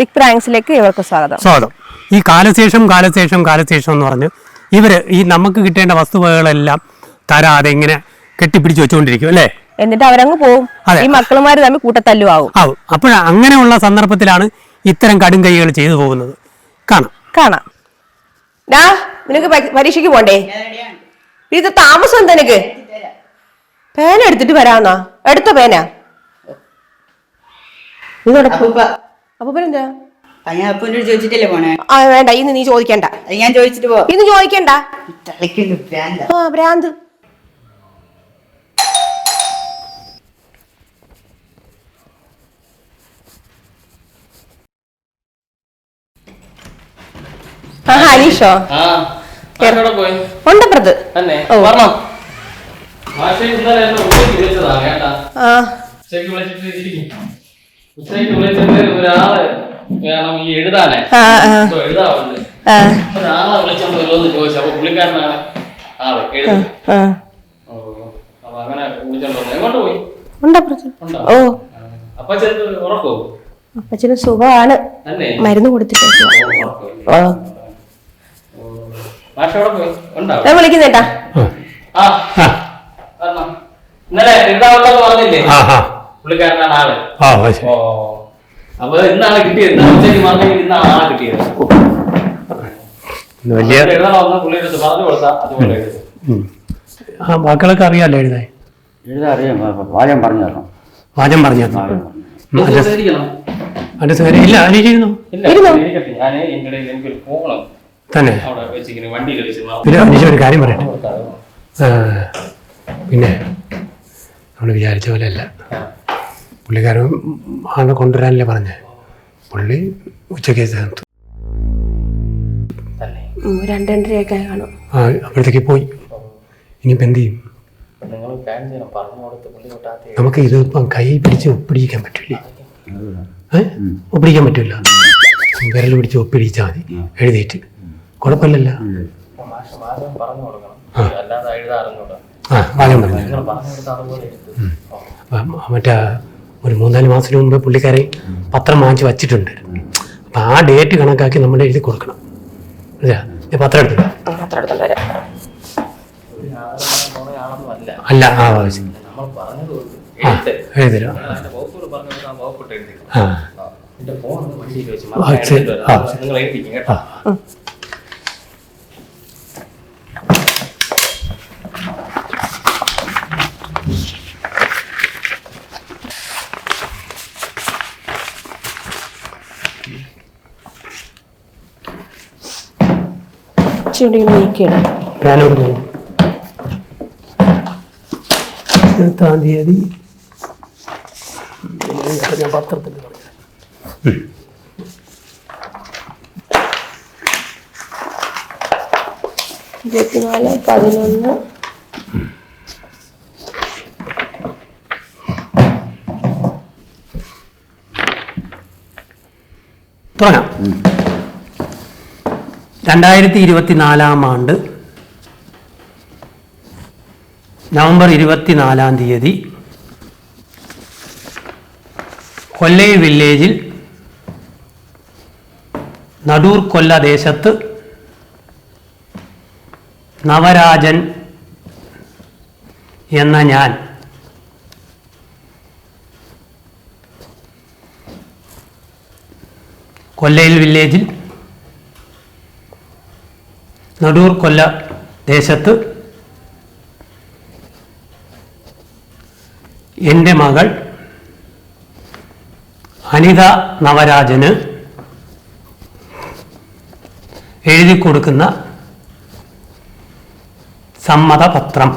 Big പ്രാങ്ക്സിലേക്ക് ഇവർക്ക് സ്വാഗതം. സ്വാഗതം. ഈ കാലശേഷം കാലശേഷം കാലശേഷം എന്ന് പറഞ്ഞ് ഇവർ ഈ നമുക്ക് കിട്ടേണ്ട വസ്തുവകകളെല്ലാം തരാതെ ഇങ്ങനെ കെട്ടിപ്പിടിച്ച് വെച്ചുകൊണ്ടിരിക്കും അല്ലേ? എന്നിട്ട് അവരങ്ങ് പോകും. ഈ മക്കളുമാര് തമ്മിൽ കൂട്ടത്തല്ലു ആവും. ആവും അപ്പോൾ അങ്ങനെയുള്ള സന്ദർഭത്തിലാണ് ഇത്തരം കടും കൈകൾ ചെയ്തു പോകുന്നത്. കാണാം. കാണാം. ഡാ നിനക്ക് പരീക്ഷയ്ക്ക് പോണ്ടേ? ഇത് താമസം എന്താ നിനക്ക്? പേന എടുത്തിട്ട് വരാന്നാ. എടുത്ത പേന? ഇതോടെ അപ്പൊ പിന്നെന്താ അപ്പൂന്റെ ചോദിച്ചിട്ടല്ലേ പോണേ? ആ വേണ്ട ഇന്ന് നീ ചോദിക്കണ്ട. അത് ഞാൻ ചോദിച്ചിട്ട് പോ. ഇന്ന് ചോദിക്കണ്ട. ഭ്രാന്ത. ആ ഭ്രാന്ത്. ആ അനീഷോ ആ മാഷവിടെ പോയി? ഉണ്ടപ്പുറത്ത് തന്നെ. ഓ. പറഞ്ഞോ. മാഷെ ഇന്നലെ എന്നെ ഉച്ചയ്ക്ക് വിളിച്ചതാ കേട്ടാ. ആ. ശരിക്കും വിളിച്ചിട്ട് ഇരിക്കും. ഒരാൾ വേണം ഈ എഴുതാനേ. ആ ആ. എഴുതാറുണ്ട്. ആ. ഒരാളെ വിളിച്ചോണ്ട് വരുമെന്ന് ചോദിച്ചു. അപ്പൊ പുള്ളിക്കാരനാണ് ആൾ എഴുതും ഓ അപ്പൊ അങ്ങനെ വിളിച്ചോണ്ട് എങ്ങോട്ട് പോയി? ഉണ്ടപ്പുറത്ത് ഉണ്ടോ? ഓ. അപ്പൊ ഉറക്കോ? അപ്പച്ചന് സുഖമാണ്. മരുന്ന് കൊടുത്തിട്ട്. ഞാൻ വിളിക്കുന്നേട്ടാ ഇന്നലെ പറഞ്ഞില്ലേ? പുള്ളിക്കാരനാണ് ആൾ. ഓ അപ്പൊ ഇന്നാണ് കിട്ടിയത്. ഇന്ന് ഉച്ചയ്ക്ക് പറഞ്ഞെങ്കിൽ ഇന്നാണ് ആളെ കിട്ടിയത്. വലിയ പുള്ളിയുടെ അടുത്ത് പറഞ്ഞു കൊടുത്താ അതുപോലെ എഴുതും. ഉം. ആ വാക്കുകളൊക്കെ അറിയാമല്ലോ എഴുതാൻ? എഴുതാൻ വാചകം പറഞ്ഞു തരണം. വാചം പറഞ്ഞു തന്നു. വാചകം പറഞ്ഞു ഉം, ഇത് അഡ്രസ് ഇരിക്കണം. അഡ്രസ് വരെ ഇല്ല അതിലിരുന്നു ഇല്ല ഇരിക്കട്ടെ ഞാൻ എന്റെ ഇടയിൽ എനിക്കൊരു പോകണം തന്നെ? അവിടെ വെച്ചിരിക്കുന്നു. വണ്ടിയിൽ വെച്ച് പിന്നെ അനീഷ ഒരു കാര്യം പറയട്ടെ? ആ, പിന്നെ നമ്മൾ വിചാരിച്ച പോലെ അല്ല. പുള്ളിക്കാരൻ ആളെ കൊണ്ടുവരാനല്ലേ പറഞ്ഞത് പുള്ളി ഉച്ചയ്ക്ക് ചേർത്തു രണ്ട് രണ്ടരയൊക്കെ കാണും ആ അപ്പോഴത്തേക്ക് പോയി. ഇനിയിപ്പോൾ എന്ത് ചെയ്യും? നമുക്ക് ഇത് ഇപ്പം കൈ പിടിച്ച് ഒപ്പിടിക്കാൻ പറ്റില്ല? ഏ? ഒപ്പിടിക്കാൻ പറ്റില്ല. വിരൽ പിടിച്ച് ഒപ്പിടിച്ചാൽ മതി. എഴുതിയിട്ട്. കുഴപ്പമില്ലല്ലോ. മാസം പറഞ്ഞു കൊടുക്കണം. ആ. അല്ലാതെ എഴുതാ ആ വാചകം പറഞ്ഞു. മറ്റേ ഒരു മൂന്നാൽ മാസത്തിന് മുമ്പ് പുള്ളിക്കാരെ പത്രം വാങ്ങിച്ച് വച്ചിട്ടുണ്ട്. അപ്പം ആ ഡേറ്റ് കണക്കാക്കി നമ്മൾ എഴുതി കൊടുക്കണം. അല്ല? ഈ പത്രം എടുത്തു അല്ല ആ എഴുതരാം ആ. ആ, മറക്കാൻ ശരി. എടുത്തിട്ട് ആ, വരാം. നിങ്ങൾ എഴുതിക്കും കേട്ടോ ആ ഇച്ചിരി ഇങ്ങനെ നീക്കിയിടാം ഇരുപത്താം തീയതി. ഞാൻ പത്രത്തിൽ ഇരുപത്തിനാല് പതിനൊന്ന്. തുടങ്ങാം രണ്ടായിരത്തി ഇരുപത്തിനാലാം ആണ്ട് നവംബർ ഇരുപത്തിനാലാം തീയതി കൊല്ലൈ വില്ലേജിൽ നടൂർ കൊല്ല ദേശത്ത് നവരാജൻ എന്ന ഞാൻ കൊല്ലയിൽ വില്ലേജിൽ നടൂർ കൊല്ല ദേശത്ത് എന്റെ മകൾ അനിത നവരാജന് എഴുതി കൊടുക്കുന്ന സമ്മതപത്രം.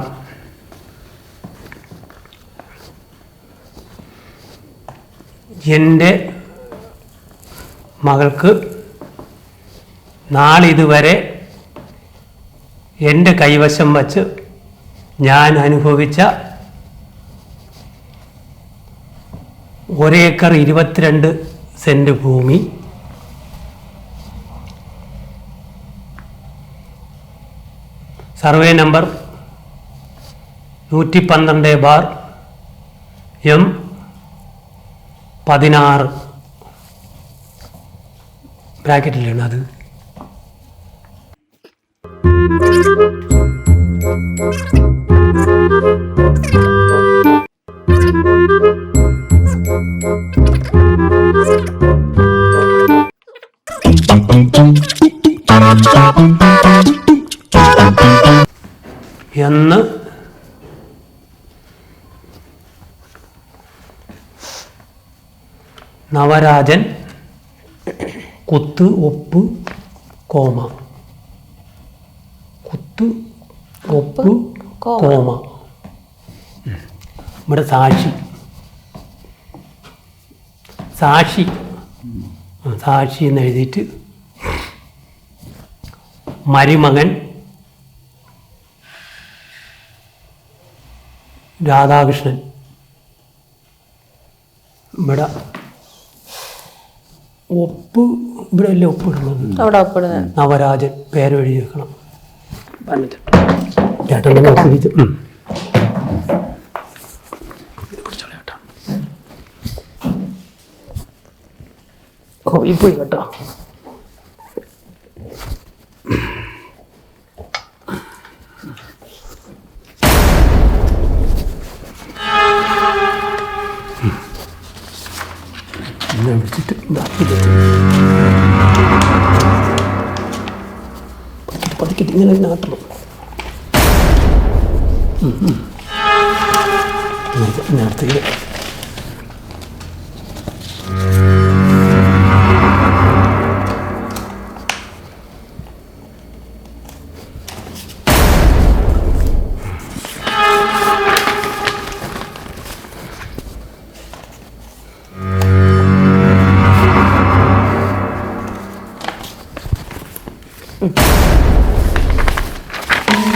എന്റെ മകൾക്ക് നാളിതുവരെ എന്റെ കൈവശം വച്ച് ഞാൻ അനുഭവിച്ച ഒരേക്കർ ഇരുപത്തിരണ്ട് സെന്റ് ഭൂമി. സർവേ നമ്പർ നൂറ്റി പന്ത്രണ്ട് ബാർ എം പതിനാറ്. ബ്രാക്കറ്റിലാണ് അത്. എന്ന് നവരാജൻ കുത്ത് ഒപ്പ് കോമ. കുത്ത് ഒപ്പ് കോമ നമ്മുടെ ഇവിടെ സാക്ഷി. സാക്ഷി സാക്ഷി എന്ന് എഴുതിയിട്ട് മരുമകൻ രാധാകൃഷ്ണൻ. ഇവിടെ ഒപ്പ് ഇവിടെ അല്ലേ ഒപ്പിടുന്നത്? നവരാജൻ പേര് എഴുതി വെക്കണം ഈ പോയി കേട്ടോ. വിളിച്ചിട്ട് ഇതാ ഇങ്ങനെ നാട്ടണം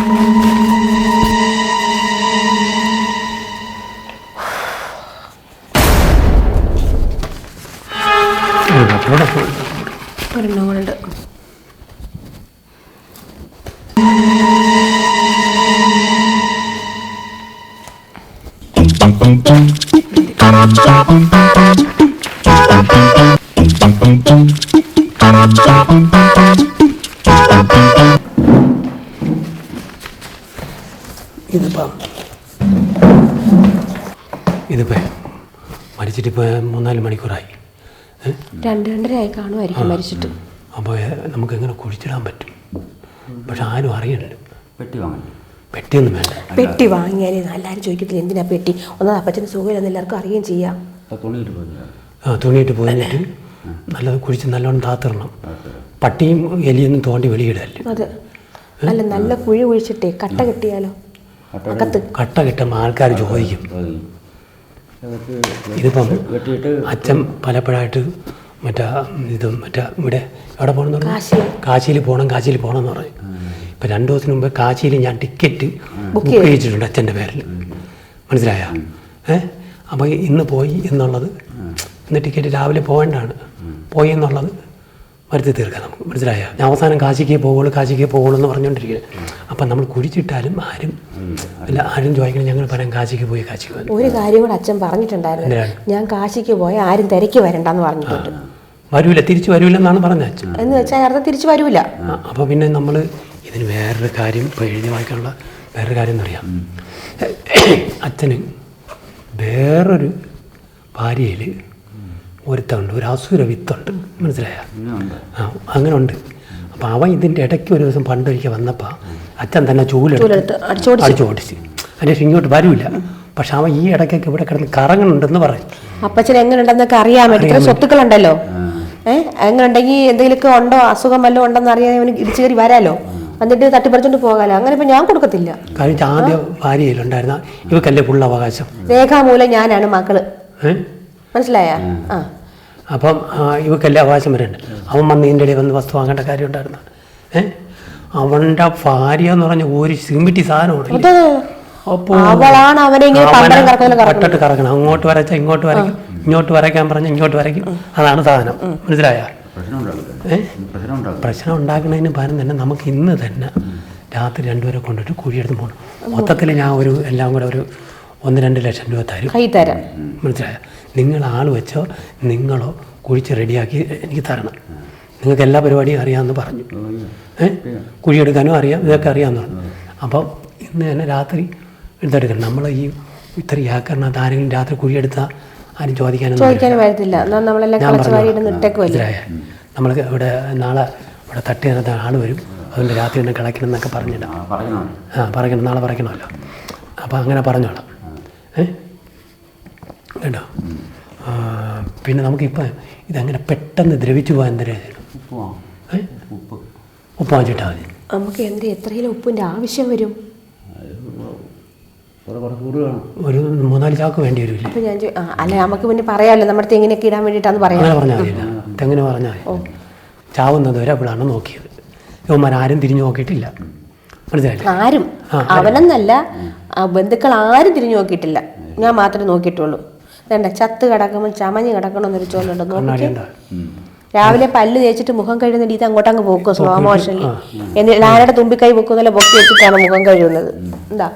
നേരത്തെ അവിടെ രണ്ട് രണ്ടരയായി കാണുമായിരിക്കും മരിച്ചിട്ട്. അപ്പോൾ നമുക്ക് എങ്ങനെ കുഴിച്ചിടാൻ പറ്റും? പക്ഷെ ആരും അറിയണ്ട പെട്ടി വാങ്ങി പെട്ടിയൊന്നും വേണ്ട. പെട്ടി വാങ്ങിയാലേ എല്ലാവരും ചോദിക്കത്തില്ല എന്തിനാ പെട്ടി? ഒന്നാ അപ്പച്ചന് സുഖമില്ലെന്ന് എല്ലാവർക്കും അറിയുകയും ചെയ്യാം. അപ്പോൾ തുണിയിട്ട് പോയി. ആ തുണിയിട്ട് പോയിട്ട് നല്ലത് കുഴിച്ച് നല്ലോണം താത്തിരണം പട്ടിയും എലിയൊന്നും തോണ്ടി വെളിയിടല്ലേ? അതെ. അല്ല നല്ല കുഴി കുഴിച്ചിട്ടേ കട്ട കിട്ടിയാലോ? അകത്ത്. കട്ട കിട്ടുമ്പോൾ ആൾക്കാർ ചോദിക്കും. ഇതിപ്പം അച്ഛൻ പലപ്പോഴായിട്ട് മറ്റാ ഇത് മറ്റേ ഇവിടെ എവിടെ പോകണം എന്ന് പറഞ്ഞു? കാശിയിൽ. പോകണം കാശിയിൽ പോകണം എന്ന് പറഞ്ഞു. ഇപ്പം രണ്ട് ദിവസത്തിന് മുമ്പ് കാശിയിൽ ഞാൻ ടിക്കറ്റ് ബുക്ക് ചെയ്തിട്ടുണ്ട് അച്ഛന്റെ പേരിൽ. മനസ്സിലായ? ഏ? അപ്പോൾ ഇന്ന് പോയി എന്നുള്ളത് ഇന്ന് ടിക്കറ്റ് രാവിലെ പോകേണ്ടതാണ്. പോയി എന്നുള്ളത് വരുത്തി തീർക്കാം നമുക്ക്. മനസ്സിലായ? ഞാൻ അവസാനം കാശിക്ക് പോകുള്ളൂ കാശിക്ക് പോകുള്ളൂ എന്ന് പറഞ്ഞുകൊണ്ടിരിക്കുന്നത് അപ്പം നമ്മൾ കുഴിച്ചിട്ടാലും ആരും അല്ല ആരും ചോദിക്കണം ഞങ്ങൾ പറയാം കാശിക്ക് പോയി കാശിക്ക് പോയി. ഒരു കാര്യം കൂടെ അച്ഛൻ പറഞ്ഞിട്ടുണ്ടായിരുന്നു. ഞാൻ കാശിക്ക് പോയി ആരും തിരക്കി വരണ്ടെന്ന് പറഞ്ഞിട്ടുണ്ട്. വരൂല തിരിച്ചു വരൂലെന്നാണ് പറഞ്ഞത് അച്ഛൻ. എന്ന് വെച്ചാൽ അർത്ഥം തിരിച്ചു വരൂല. അപ്പോൾ പിന്നെ നമ്മൾ ഇതിന് വേറൊരു കാര്യം ഇപ്പോൾ എഴുതി വായിക്കാനുള്ള വേറൊരു കാര്യം എന്നറിയാം അച്ഛന് വേറൊരു ഭാര്യയിൽ ഒരുത്തുണ്ട് ഒരു അസുര വിത്തുണ്ട്. മനസ്സിലായ? ആ അങ്ങനെ ഉണ്ട് അപ്പോൾ അവൻ ഇതിന്റെ ഇടയ്ക്ക് ഒരു ദിവസം പണ്ട് പണ്ടൊരിക്കൽ വന്നപ്പോൾ അച്ഛൻ തന്നെ ചൂലെടുത്ത്. അടിച്ചു ഓടിച്ച് ശേഷം ഇങ്ങോട്ട് വരൂല. പക്ഷെ അവൻ ഈ ഇടയ്ക്കൊക്കെ ഇവിടെ കിടന്ന് കറങ്ങുന്നുണ്ടെന്ന് പറയും. അപ്പച്ചൻ എങ്ങനെ ഉണ്ടെന്നൊക്കെ അറിയാൻ പറ്റും സ്വത്തുക്കളുണ്ടല്ലോ. ഏഹ് അങ്ങനെ ഉണ്ടെങ്കിൽ എന്തെങ്കിലുമൊക്കെ ഉണ്ടോ? അസുഖം വല്ലതും ഉണ്ടെന്ന് അറിയാൻ അവന് ഇടിച്ചു കയറി വരാലോ? എന്നിട്ട് തട്ടിപ്പറിച്ചോണ്ട് പോകാലോ? അങ്ങനെ ഇപ്പൊ ഞാൻ കൊടുക്കത്തില്ല. കാരണം ആദ്യ ഭാര്യയിലുണ്ടായിരുന്ന ഇവക്കല്ലേ ഫുൾ അവകാശം. രേഖാമൂലം ഞാനാണ് മക്കൾ. മനസ്സിലായ? ആ. അപ്പം ഇവക്കല്ലേ അവകാശം വരുന്നുണ്ട് അവൻ വന്ന് ഇതിന്റെ ഇടയിൽ വന്ന് വസ്തു വാങ്ങേണ്ട കാര്യം ഉണ്ടായിരുന്നു ഏഹ് അവന്റെ ഭാര്യ എന്ന് പറഞ്ഞ ഒരു സിമിറ്റി സാധനമാണ് അപ്പോൾ അവളാണ് അവനെ കറക്കുന്ന കറക്കണം. അങ്ങോട്ട് വരച്ച ഇങ്ങോട്ട് വരയ്ക്കും. ഇങ്ങോട്ട് വരയ്ക്കാൻ പറഞ്ഞ് ഇങ്ങോട്ട് വരയ്ക്കും. അതാണ് സാധനം. മനസ്സിലായ? പ്രശ്നം ഉണ്ടാക്കുന്നതിന് പകരം തന്നെ നമുക്ക് ഇന്ന് തന്നെ രാത്രി രണ്ടുപേരെ കൊണ്ടിട്ട് കുഴിയെടുത്ത് പോകണം മൊത്തത്തിൽ ഞാൻ ഒരു എല്ലാം കൂടെ ഒരു ഒന്ന് രണ്ട് ലക്ഷം രൂപ തരും. കൈ തരാം. മനസ്സിലായോ? നിങ്ങൾ ആൾ വെച്ചോ നിങ്ങളോ കുഴിച്ച് റെഡിയാക്കി എനിക്ക് തരണം. നിങ്ങൾക്ക് എല്ലാ പരിപാടിയും അറിയാമെന്ന് പറഞ്ഞു. ഏ? കുഴിയെടുക്കാനും അറിയാം ഇതൊക്കെ അറിയാമെന്ന് പറഞ്ഞു. അപ്പോൾ ഇന്ന് തന്നെ രാത്രി എടുത്തെടുക്കണം. നമ്മൾ ഈ ഇത്ര ഏക്കറിനകത്ത് ആരെങ്കിലും രാത്രി കുഴിയെടുത്താൽ ആരും ചോദിക്കാനൊന്നും ചോദിക്കാനും വരത്തില്ല. എന്നാ നമ്മളെല്ലാം കളച്ച് വാരി. ഇടുന്ന മനസ്സിലായ നമ്മൾ ഇവിടെ നാളെ ഇവിടെ തട്ടി നടത്താൻ ആൾ വരും. അതുകൊണ്ട് രാത്രി തന്നെ കിളയ്ക്കണം എന്നൊക്കെ പറഞ്ഞിടാം ആ പറയണോ? നാളെ പറയണമല്ലോ. അപ്പോൾ അങ്ങനെ പറഞ്ഞോളാം. ഏ? കേട്ടോ? പിന്നെ നമുക്കിപ്പോൾ ഇതങ്ങനെ പെട്ടെന്ന് ദ്രവിച്ചു പോകാൻ എന്തര ഏ? ഉപ്പ്. ഉപ്പ് വാങ്ങിച്ചിട്ടാൽ മതി. നമുക്ക് എന്ത് എത്രയിലും ഉപ്പിന്റെ ആവശ്യം വരും? ഒരു മൂന്നാൽ ചാക്ക് വേണ്ടി വരില്ലേ? അപ്പൊ ഞാൻ ചോ- ആ, അല്ല നമുക്ക് പിന്നെ പറയാമല്ലോ നമ്മുടെ തെങ്ങിനൊക്കെ ഇടാൻ വേണ്ടിയിട്ടാന്ന് പറയാം അങ്ങനെ പറഞ്ഞാൽ മതിയില്ല തെങ്ങനെ പറഞ്ഞാൽ മതി. ചാവുന്നത് വരെ അവളാണ് നോക്കിയത്. ഇവന്മാർ ആരും തിരിഞ്ഞു നോക്കിയിട്ടില്ല. മനസ്സിലായില്ലേ? ആരും. അവനെന്നല്ല ആ ബന്ധുക്കൾ ആരും തിരിഞ്ഞു നോക്കിയിട്ടില്ല. ഞാൻ മാത്രമേ നോക്കിയിട്ടുള്ളൂ. വേണ്ട ചത്ത് കിടക്കുമ്പോൾ ചമഞ്ഞ് കിടക്കണമെന്നൊരു എന്നൊരു കണ്ണാടി നോക്കി രാവിലെ പല്ല് തേച്ചിട്ട് മുഖം കഴുകുന്ന രീതി അങ്ങോട്ട് അങ്ങ് പോക്കും സ്ലോ മോഷനിൽ എന്നിട്ട് ആരുടെ തുമ്പിക്കൈ പൊക്കുന്നല്ല പൊക്കി വെച്ചിട്ടാണ് മുഖം കഴുകുന്നത്. എന്താ?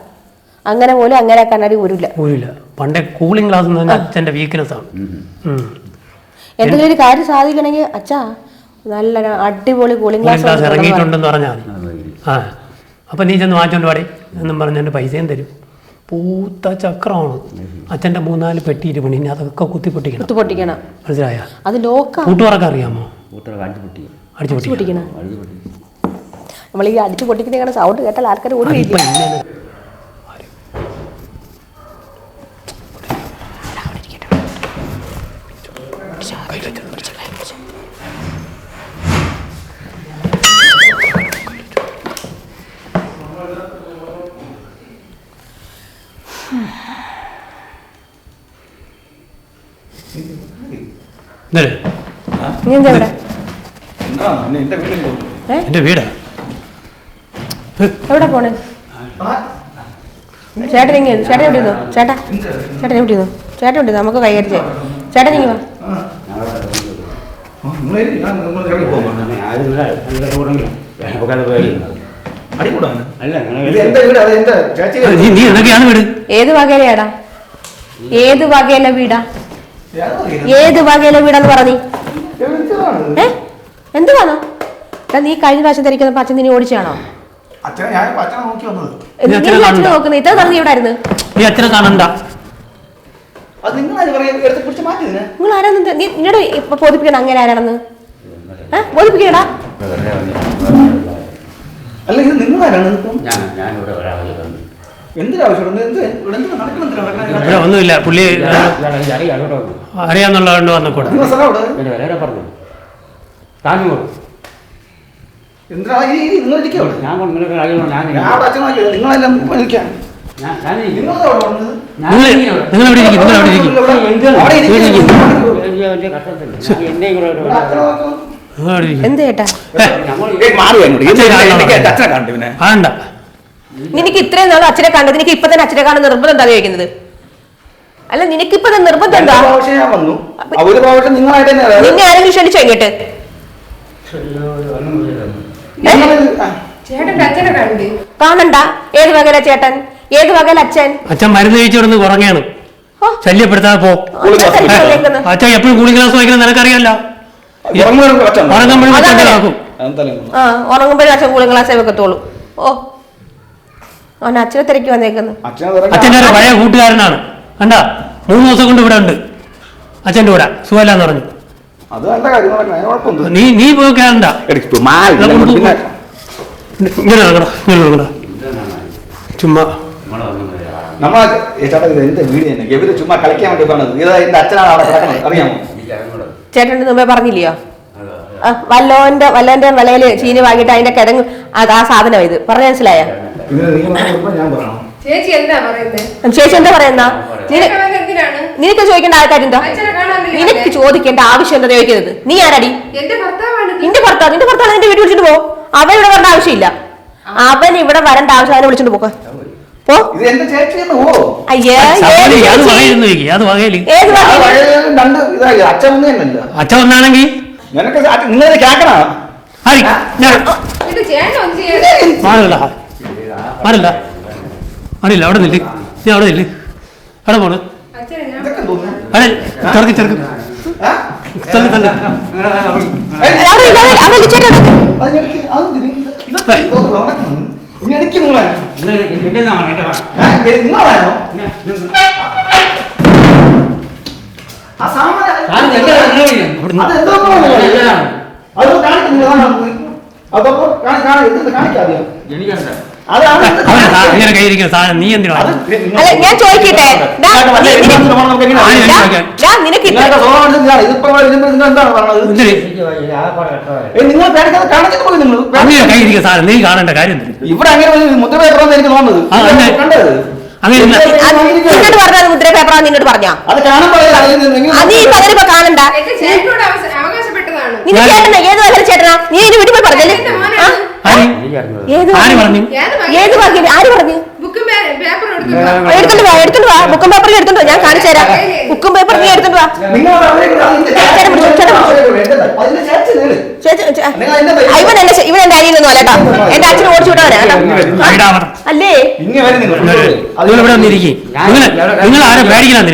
അങ്ങനെ പോലും അങ്ങനെ കണ്ണാടി ഊരില്ല. ഊരില്ല. പണ്ടേ കൂളിംഗ് ഗ്ലാസ് എന്ന് പറഞ്ഞാൽ അച്ഛന്റെ വീക്ക്നെസ് ആണ് എന്തെങ്കിലും ഒരു കാര്യം സാധിക്കണമെങ്കിൽ അച്ഛാ നല്ല അടിപൊളി കൂളിംഗ് ഗ്ലാസ് ഗ്ലാസ് ഇറങ്ങിയിട്ടുണ്ടെന്ന് പറഞ്ഞാൽ മതി. ആ. അപ്പം നീ ചെന്ന് വാങ്ങിച്ചോണ്ട് പാടി എന്നും പറഞ്ഞ് എന്റെ പൈസയും തരും. പൂത്ത ചക്രമാണ്. അച്ഛന്റെ മൂന്നാൽ പെട്ടി ഇരുപണി ഇനി അതൊക്കെ കുത്തി പൊട്ടിക്കണം. മനസ്സിലായ? അത് ലോക്കാ കൂട്ടുകാർക്ക് അറിയാമോ? അടിച്ചു പൊട്ടിക്കണം. നമ്മൾ ഈ അടിച്ചു പൊട്ടിക്കുന്ന സൗണ്ട് കേട്ടാൽ ആൾക്കാർ ഓടി ഇപ്പൊ ഇങ്ങനെ എന്റെ വീടാ. എവിടെ പോണേ? ചേട്ടൻ ഇങ്ങനെ ചേട്ടൻ എവിടെ ഇരുന്നു? ചേട്ടാ ചേട്ടൻ എവിടെ ഇരുന്നു? ചേട്ടൻ ഉണ്ട്? നമുക്ക് കൈകാര്യം ചെയ്യാം. ചേട്ടൻ ഇങ്ങനെ ഏത് വകയിലേടാ? ഏത് വകയിലെ വീടാ? ഏത് വകയിലെ വീടാന്ന് പറഞ്ഞു? ഏ? എന്തുവാണോ നീ കഴിഞ്ഞ പ്രാവശ്യം ധരിക്കുന്ന പച്ച നീ ഓടിച്ചാണോ. നോക്കുന്നത് ഇത്ര നടന്ന് ഇവിടെ ആയിരുന്നു. നിങ്ങൾ ആരാന്ന് നീ നിന്നോട് ഇപ്പൊ ബോധിപ്പിക്കണം അങ്ങനെ ആരാണെന്ന്? ഞാൻ ഞാനിവിടെ ഒരാളെ കണ്ടു. ഒന്നുമില്ല. പുള്ളി അറിയാന്നുള്ളതുകൊണ്ട് ഈ നിങ്ങൾ എവിടെ ഇരിക്കും. നിങ്ങൾ എവിടെ ഇരിക്കും. നിങ്ങൾ എവിടെ ഇരിക്കും. എന്ത് നിനക്ക് ഇത്രയും നാൾ അച്ഛനെ കണ്ടത് നിനക്ക് ഇപ്പൊ തന്നെ അച്ഛനെ കാണുന്ന നിർബന്ധം എന്താ ചോദിക്കുന്നത്? അല്ല നിനക്ക് ഇപ്പൊ തന്നെ നിർബന്ധം എന്താ? നിന്നെ ആരെങ്കിലും ക്ഷണിച്ചോ ഇങ്ങോട്ട്? കാണണ്ട. ഏത് വകല ചേട്ടൻ? ഏത് വകല അച്ഛൻ? അച്ഛൻ മരുന്ന് കഴിച്ചു കിടന്ന് കുറങ്ങാണ് ശല്യപ്പെടുത്താതെ പോ. അച്ഛൻ എപ്പോഴും കൂളിംഗ് ഗ്ലാസ് വാങ്ങിക്കുന്നത് നിനക്കറിയാലോ? ഉറങ്ങുമ്പോഴും ഉറങ്ങുമ്പോഴും അച്ഛൻ കൂളിംഗ് ഗ്ലാസ് വെക്കത്തോളൂ ഓ. അവൻ അച്ഛനെ തിരക്കി വന്നേക്കുന്നു. അച്ഛന്റെ ഒരു പഴയ കൂട്ടുകാരനാണ്. കണ്ട? മൂന്ന് ദിവസം കൊണ്ട് ഇവിടെ ഉണ്ട്. അച്ഛന്റെ കൂടെ. സുഖമില്ലാന്ന് പറഞ്ഞു. അത് നല്ല കാര്യം നീ നീ പോയി കേറണ്ട ഇങ്ങനെ ഇങ്ങനെ ചുമ്മാ നമ്മളെ വന്നു നമ്മളെ ഏ, ചേട്ടാ ഇത് എന്റെ വീട് തന്നെ? ഇവർ ചുമ്മാ കളിക്കാൻ വേണ്ടി പറഞ്ഞത്. ഇത് എന്റെ അച്ഛനാണ് അവിടെ കിടക്കുന്നത്. അറിയാമോ? ചേട്ടൻ മുമ്പേ പറഞ്ഞില്ലയോ? വല്ലോന്റെ വല്ലോന്റെ വിളയിൽ ചീനി വാങ്ങിയിട്ട് അതിന്റെ കിഴങ്ങ് അത് ആ സാധനം ഇത്. പറഞ്ഞ മനസ്സിലായ? ചേച്ചി എന്താ പറയുന്നത് ചേച്ചി എന്താ പറയുന്ന? കാണാൻ എന്തിനാണ്? നിനക്ക് ചോദിക്കേണ്ട എന്തിനാ നിനക്ക് ചോദിക്കേണ്ട ആവശ്യം എന്താ ചോദിക്കുന്നത്? നീ ആരാടി. നിന്റെ ഭർത്താവ് നിന്റെ ഭർത്താവ് നിന്റെ വീട്ടിൽ വിളിച്ചിട്ട് പോ. അവൻ ഇവിടെ വരേണ്ട ആവശ്യമില്ല. അവൻ ഇവിടെ വരേണ്ട ആവശ്യം അവനെ വിളിച്ചിട്ട് പോക്ക. പോ. അയ്യേ അച്ഛൻ വന്നാണെങ്കിൽ നിനക്ക് നിങ്ങൾ കേക്കണ? മാറില്ല മാറില്ല അവിടെ നില്ലേ. നീ അവിടെ നില്ല്. അവിടെ പോണ് അതെ ചെറുക്ക് ചെറുക്ക്? തള്ളു കാണിക്കുന്നില്ല കാണി കാണിക്കാതെ എനിക്കറിയില്ല. കയ്യിരിക്കുന്ന സാധനം നീ എന്തിനാ അല്ല ഞാൻ ചോദിക്കട്ടെ? ഇങ്ങോട്ട് നീ- ഇങ്ങോട്ട് നിനക്ക് കയ്യിരിക്കുന്ന സാധനം നീ കാണേണ്ട കാര്യം? ഇവിടെ അങ്ങനെ മുദ്ര പേപ്പറാന്ന് എനിക്ക് തോന്നുന്നത്. നിന്നോട് പറഞ്ഞത് മുദ്ര പേപ്പറാന്ന് പറഞ്ഞാ. അത് നീ അതിനിപ്പോ കാണണ്ട. നിന്റെ ചേട്ടനാ? ഏത് വല്ല ചേട്ടനാ? നീ ഇതിന് വീട്ടിൽ പോയി പറഞ്ഞല്ലേ ആര്? ഏത് ആര് പറഞ്ഞു? ഏത് ഭാഗ്യം. ആര് പറഞ്ഞു? ബുക്കും പേപ്പർ എടുത്തു എടുത്തോണ്ട് വാ. എടുത്തോണ്ട് വാ ബുക്കും പേപ്പറും എടുത്തോണ്ട് ഞാൻ കാണിച്ചു തരാം. ബുക്കും പേപ്പറും നീ എടുത്തോണ്ട് വാ. ഇവൻ എന്റെ ഇവൻ എന്റെ അനിയനൊന്നും അല്ല കേട്ടോ എന്റെ അച്ഛനെ ഓടിച്ചു വിടാനാ. അല്ലേ? നിങ്ങൾ ആരെ പേടിക്കണം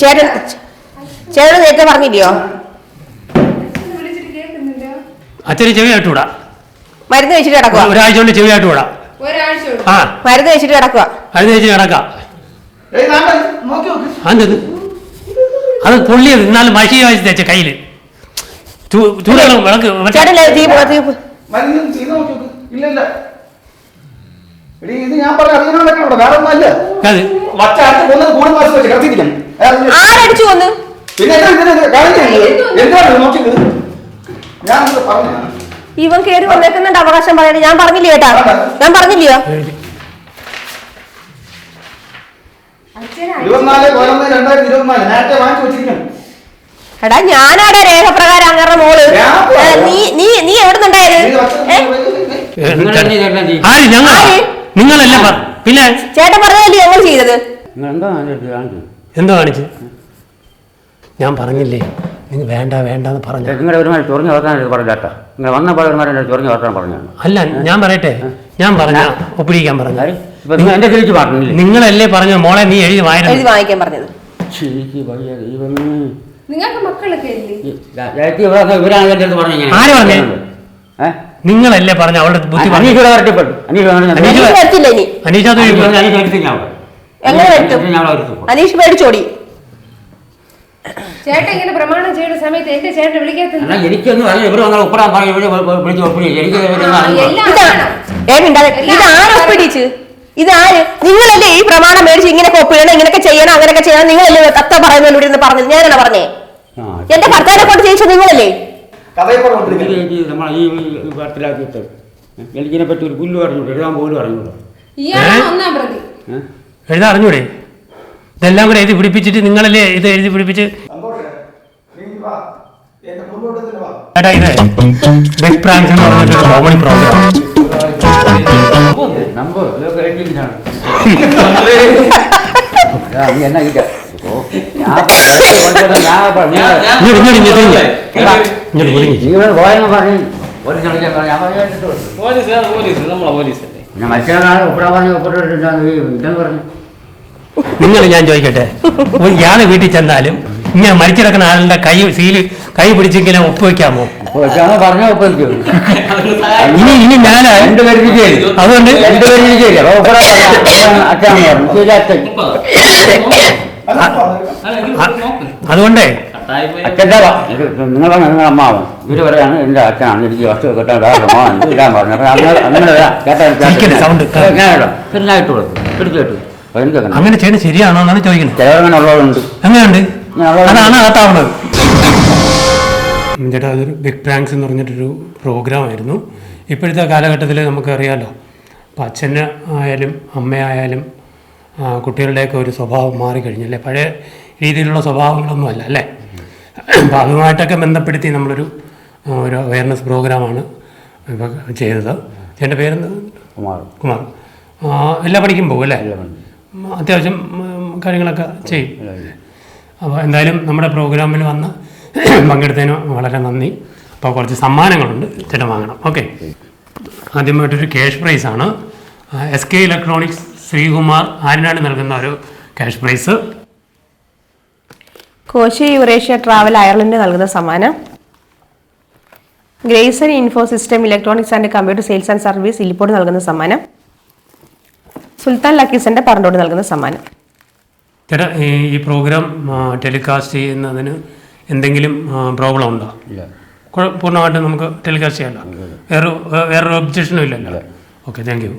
ചേട്ടൻ. ചേട്ടൻ നേരത്തെ പറഞ്ഞില്ലയോ? അച്ഛന് ചെവി ആട്ടുകൂടാ മരുന്ന് വെച്ചിട്ട് കിടക്കുക ഒരാഴ്ച കൊണ്ട് ചെവി ആട്ടുകൂടാ ഒരാഴ്ച കൊണ്ട് ആ. മരുന്ന് വെച്ചിട്ട് കിടക്കുക മരുന്ന് വെച്ചിട്ട് കിടക്കാം. ഏയ് നാട്ടെ, നോക്കി നോക്ക്. അതെന്ത്? അത് പൊള്ളിയത് എന്നാലും മഷി വായിച്ച് തേച്ച കയ്യിൽ. ചൂ- ചൂടുവെള്ളം വിളക്ക് ചേട്ടൻ തീ തീ മരുന്ന് ചെയ്ത് നോക്കി നോക്ക് ഇല്ല ഇല്ല എടീ ഇത് ഞാൻ പറഞ്ഞ അറിയാനൊക്കെ ഇവിടെ വേറെ ഒന്നും അല്ല. അത്. വച്ച അടുത്ത് കൊന്നത് കൂടും മാസം വെച്ച് കിടത്തിരിക്കണം ആരടിച്ചു കൊന്നു? പിന്നെ എന്താ ഇതിന് എന്താണ് നോക്കിയത്? ഞാൻ പറഞ്ഞു ഇവൻ കേറി വന്നേക്കുന്നുണ്ട് അവകാശം പറയണേ ഞാൻ പറഞ്ഞില്ലേ കേട്ടാ ഞാൻ പറഞ്ഞില്ലയോ? എടാ ഞാനാടെ രേഖപ്രകാരം അങ്ങനെ മോൾ. നീ നീ നീ എവിടെ നിന്നുണ്ടായത് എന്നെ ആര്? ഞങ്ങൾ? നിങ്ങളല്ല പറ. പിന്നെ? ചേട്ടൻ പറഞ്ഞതല്ലേ ഞങ്ങൾ ചെയ്തത്. എന്താ കാണിച്ച്? ഞാൻ പറഞ്ഞില്ലേ. നിങ്ങൾ വേണ്ട വേണ്ടെന്ന് പറഞ്ഞു. നിങ്ങളുടെ ഒരുമാതിരി ചൊറിഞ്ഞ വർത്താനം പറഞ്ഞാട്ടാ നിങ്ങൾ വന്നപ്പോൾ ഒരുമാതിരി ചൊറിഞ്ഞ വർത്താനം പറഞ്ഞു അല്ല ഞാൻ പറയട്ടെ. ഞാൻ പറഞ്ഞ ഒപ്പിടിക്കാൻ പറഞ്ഞു. ഇപ്പൊ നിങ്ങൾ എന്റെ തിരിച്ച് പറഞ്ഞില്ലേ? നിങ്ങളല്ലേ പറഞ്ഞു മോളെ നീ എഴുതി വായിക്കാൻ വായന വാങ്ങിക്കാൻ പറഞ്ഞത് നിങ്ങൾക്ക് മക്കളൊക്കെ. ആര് പറഞ്ഞേ? നിങ്ങളല്ലേ പറഞ്ഞ അവളുടെ ബുദ്ധി പറഞ്ഞു അനീഷ് ഇവിടെ വരട്ടിപ്പെട്ടു അനീഷ് വന്നു. അനീഷ് അനീഷ് വരത്തില്ല ഇനി? അനീഷ അത് അനീഷ് വന്ന് അനീഷ് എടുത്ത് ഞാൻ അവിടെ. എങ്ങനെ വരുത്തും ഞാൻ അവിടെ എടുത്തു. അനീഷ് പേടിച്ചോടി ചേട്ടൻ ഇങ്ങനെ പ്രമാണം ചെയ്യുന്ന സമയത്ത് എന്റെ ചേട്ടൻ വിളിക്കാത്ത എന്നാ എനിക്കൊന്നും അറിയില്ല. ഇവിടെ വന്നാൽ ഉപ്പടാൻ പറയും. ഇവിടെ വിളിച്ച് ഒപ്പിടി എനിക്ക് ഇവരൊന്നും അറിയില്ല. എല്ലാം ഇതാ ആര് ഒപ്പിടിച്ച്? ഇത് ആര് നിങ്ങളല്ലേ ഈ പ്രമാണം മേടിച്ച് ഇങ്ങനെ ഒപ്പിടണം ഇങ്ങനെയൊക്കെ ചെയ്യണം അങ്ങനെയൊക്കെ ചെയ്യണം. നിങ്ങളല്ലേ തത്ത പറയുന്നതിലൂടെ പറഞ്ഞത്? ഞാനാണ് പറഞ്ഞേ? ആ, എന്റെ ഭർത്താവിനെ കൊണ്ട് ചെയ്യിച്ചത് നിങ്ങളല്ലേ? കഥയെ നമ്മളെ ഈ വാർത്തയിലാക്കിയിട്ട് എനിക്കിനെ പറ്റി ഒരു പുല്ല് പറഞ്ഞു എഴുതാൻ പോലും അറിഞ്ഞൂടാ ഇയാളാണ് ഒന്നാം പ്രതി. ഏ? എഴുതാ അറിഞ്ഞൂടെ? ഇതെല്ലാം കൂടെ എഴുതി പിടിപ്പിച്ചിട്ട് നിങ്ങളല്ലേ ഇത് എഴുതി പിടിപ്പിച്ച് ചേട്ടാ ഇത് ബിഗ് പ്രാങ്ക്സ് എന്ന് പറഞ്ഞിട്ടൊരു കോമഡി പ്രോഗ്രാം ഞാൻ ഇങ്ങോട്ട് ഇങ്ങോട്ട് നിങ്ങൾ പോയെന്ന് പറഞ്ഞു ഞാൻ പറഞ്ഞു പോലീസ് പോലീസ് നമ്മളെ പോലീസ് പിന്നെ ഉപ്പടാ പറഞ്ഞു ഉപ്പിട്ടിട്ടാണ് ഇതെന്ന് പറഞ്ഞു. നിങ്ങൾ ഞാൻ ചോദിക്കട്ടെ? ഒരു ഇയാളെ വീട്ടിൽ ചെന്നാലും ഇങ്ങനെ മരിച്ചു കിടക്കുന്ന ആളുടെ കൈ സീൽ കൈ പിടിച്ചെങ്കിലും ഒപ്പ് വെക്കാമോ? പറഞ്ഞ ഒപ്പം ഇനി ഇനി ഞാൻ അതുകൊണ്ട് അതുകൊണ്ടേ നിങ്ങൾ നിങ്ങളുടെ അമ്മാവൻ. ഇവർ പറയാണ് എന്റെ അച്ഛനാണ് എനിക്ക് വസ്തു കിട്ടാൻ വേറെ ഇടാൻ പറഞ്ഞു. അപ്പൊ അങ്ങനെ അങ്ങനെ ചിരിക്കരുത്, sound. ഞാനായിട്ട് കൊടുത്തു എടുത്തു കേട്ടു? അങ്ങനെ. ചെയ്യുന്നത് ശരിയാണോ എന്നാണ് ചോദിക്കുന്നത് ചിലവരങ്ങനെ ഉള്ളവരുണ്ട്. എങ്ങനെയുണ്ട്? ഞാൻ- അതാണ് അകത്താവുന്നത് ചേട്ടാ അതൊരു ബിഗ് പ്രാങ്ക്സ് എന്ന് പറഞ്ഞിട്ടൊരു പ്രോഗ്രാമായിരുന്നു ഇപ്പോഴത്തെ കാലഘട്ടത്തിൽ നമുക്കറിയാലോ അപ്പം അച്ഛന് ആയാലും അമ്മയായാലും കുട്ടികളുടെയൊക്കെ ഒരു സ്വഭാവം മാറിക്കഴിഞ്ഞല്ലേ പഴയ രീതിയിലുള്ള സ്വഭാവങ്ങളൊന്നും അല്ല അല്ലേ? അപ്പം അതുമായിട്ടൊക്കെ ബന്ധപ്പെടുത്തി നമ്മളൊരു ഒരു അവയർനെസ് പ്രോഗ്രാമാണ് ഇപ്പോൾ ചെയ്തത്. എന്റെ പേരെന്ത്? കുമാർ. കുമാർ. എല്ലാം പണിക്കും പോകും അല്ലേ? അത്യാവശ്യം കാര്യങ്ങളൊക്കെ ചെയ്യും. അപ്പോൾ എന്തായാലും നമ്മുടെ പ്രോഗ്രാമിൽ വന്ന് പങ്കെടുത്തതിന് വളരെ നന്ദി. അപ്പോൾ കുറച്ച് സമ്മാനങ്ങളുണ്ട് ചേട്ടൻ വാങ്ങണം. ഓക്കെ. ആദ്യമായിട്ടൊരു ക്യാഷ് പ്രൈസാണ് എസ് കെ ഇലക്ട്രോണിക്സ് ശ്രീകുമാർ ആരിനാണ് നൽകുന്ന ഒരു cash prize Koshy Eurasia travel Ireland നൽകുന്ന സമ്മാനം. Grayson info system electronics and computer sales and service ഇല്ലിപ്പോട് നൽകുന്ന സമ്മാനം. സുൽത്താൻ ലക്കീസിന്റെ പറണ്ടോട് നൽകുന്ന സമ്മാനം. ചേട്ടാ ഈ പ്രോഗ്രാം ടെലികാസ്റ്റ് ചെയ്യുന്നതിന് എന്തെങ്കിലും പ്രോബ്ലം ഉണ്ടോ? പൂർണമായിട്ടും നമുക്ക് ടെലികാസ്റ്റ് ചെയ്യണ്ട വേറെ വേറൊരു ഒബ്ജക്ഷനും ഇല്ലല്ലോ. Okay thank you.